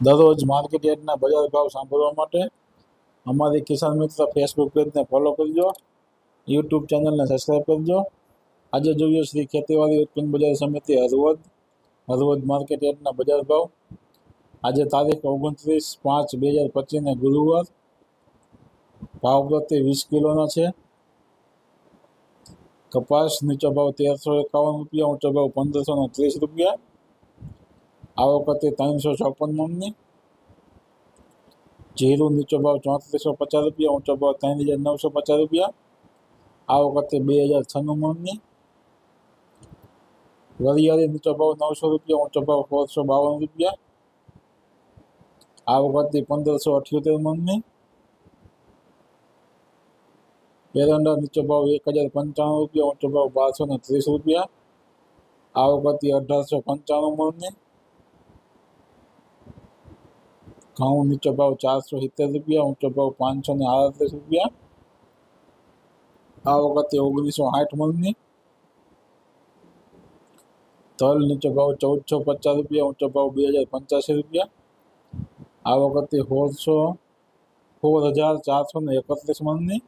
દરરોજ માર્કેટ યાર્ડના બજાર ભાવ સાંભળવા માટે અમારી કિસાન મિત્ર ફેસબુક પેજને ફોલો કરજો યુટ્યુબ ચેનલને સબસ્ક્રાઈબ કરજો આજે જોઈએ શ્રી ખેતીવાડી ઉત્પન્ન બજાર સમિતિ હળવદ હળવદ માર્કેટ યાર્ડના બજાર ભાવ આજે તારીખ ઓગણત્રીસ પાંચ બે હજાર પચીસને ગુરુવાર ભાવ પ્રતિ વીસ કિલોનો છે કપાસ નીચો ભાવ તેરસો એકાવન રૂપિયા ઊંચો ભાવ પંદરસો ને ત્રીસ રૂપિયા આવક હતી ત્રણસો ચોપન મણની જીરું નીચો ભાવ ચોત્રીસો પચાસ રૂપિયા ઊંચો ભાવ ત્રણ હજાર નવસો પચાસ રૂપિયા આવક હતી બે હજાર છન્નું મણની વરિયાળી નીચો ભાવ નવસો રૂપિયા ઊંચો ભાવ સોળસો બાવન રૂપિયા આવક હતી પંદરસો અઠ્યોતેર મણની એરંડા નીચો ભાવ એક હજાર પંચાણું રૂપિયા ઊંચો ભાવ બારસો ને ત્રીસ રૂપિયા આવક હતી અઢારસો પંચાણું મણની ઘઉં નીચો ભાવ ચારસો સિત્તેર રૂપિયા ઊંચો ભાવ પાંચસો ને આડત્રીસ રૂપિયા આવક હતી ઓગણીસો સાઠ મણની તલ નીચો ભાવ ચૌદસો પચાસ રૂપિયા ઊંચો ભાવ બે હજાર પંચ્યાસી રૂપિયા આવક હતી સોળસો સોળ હજાર ચારસો ને એકત્રીસ મણની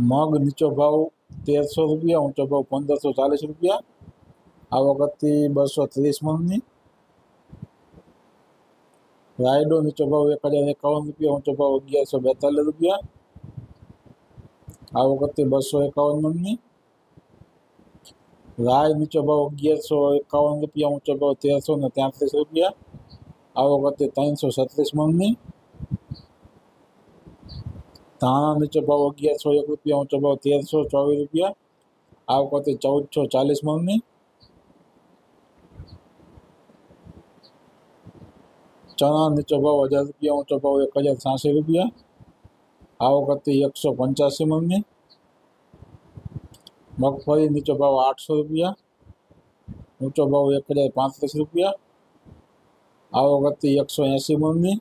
મગ નીચો ભાવ તેરસો રૂપિયા ઊંચો ભાવ પંદરસો ચાલીસ રૂપિયા આવક હતી બસો ત્રીસ મણની રાયડો નીચો ભાવ એક હજાર એકાવન રૂપિયા ઊંચો ભાવ અગિયારસો બેતાલીસ રૂપિયા આવક હતી બસો એકાવન મણની રાય નીચો ભાવ અગિયારસો એકાવન રૂપિયા ઊંચો ભાવ તેરસો ને ત્યાંત્રીસ રૂપિયા આવક હતી ત્રણસો છત્રીસ મણની ધાણા નીચો ભાવ અગિયારસો એક રૂપિયા ઊંચો ભાવ તેરસો ચોવીસ રૂપિયા આવક હતી ચૌદસો ચાલીસ મણની ચણા નીચો ભાવ હજાર રૂપિયા ઊંચો ભાવ એક હજાર છ્યાસી રૂપિયા આવક હતી એકસો પંચ્યાસી મણની મગફળી નીચો ભાવ આઠસો રૂપિયા ઊંચો ભાવ એક હજાર પાંત્રીસ રૂપિયા આવક હતી એકસો એંસી મણની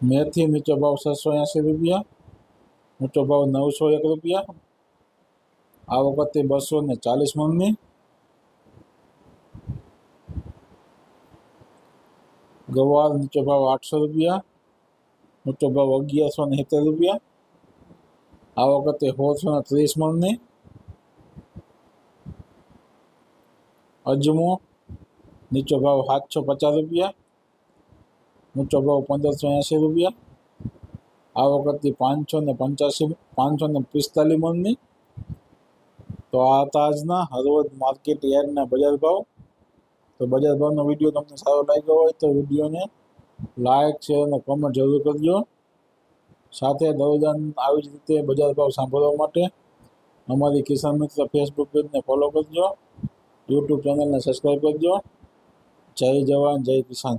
મેથી નીચો ભાવ છસો એંસી રૂપિયા ઊંચો ભાવ નવસો એક રૂપિયા આવક હતી બસો ને ચાલીસ મણની ગવાર નીચો ભાવ આઠસો રૂપિયા ઊંચો ભાવ અગિયારસો ને સિત્તેર રૂપિયા આવક હતી સોળસો ને ત્રીસ મણની અજમો નીચો ભાવ સાતસો પચાસ રૂપિયા ઊંચો ભાવ પંદરસો એંસી રૂપિયા આવક હતી પાંચસો ને પંચ્યાસી પાંચસો ને પિસ્તાલીસ મણની તો આ હતા આજના હળવદ માર્કેટ યાર્ડના બજાર ભાવ તો બજાર ભાવનો વીડિયો તમને સારો લાગ્યો હોય તો વિડીયોને લાઇક શેર અને કોમેન્ટ જરૂર કરજો. સાથે દરરોજાન આવી જ રીતે બજાર ભાવ સાંભળવા માટે અમારી કિસાન મિત્ર ફેસબુક પેજને ફોલો કરજો. યુટ્યુબ ચેનલને સબસ્ક્રાઈબ કરજો. જય જવાન, જય કિસાન.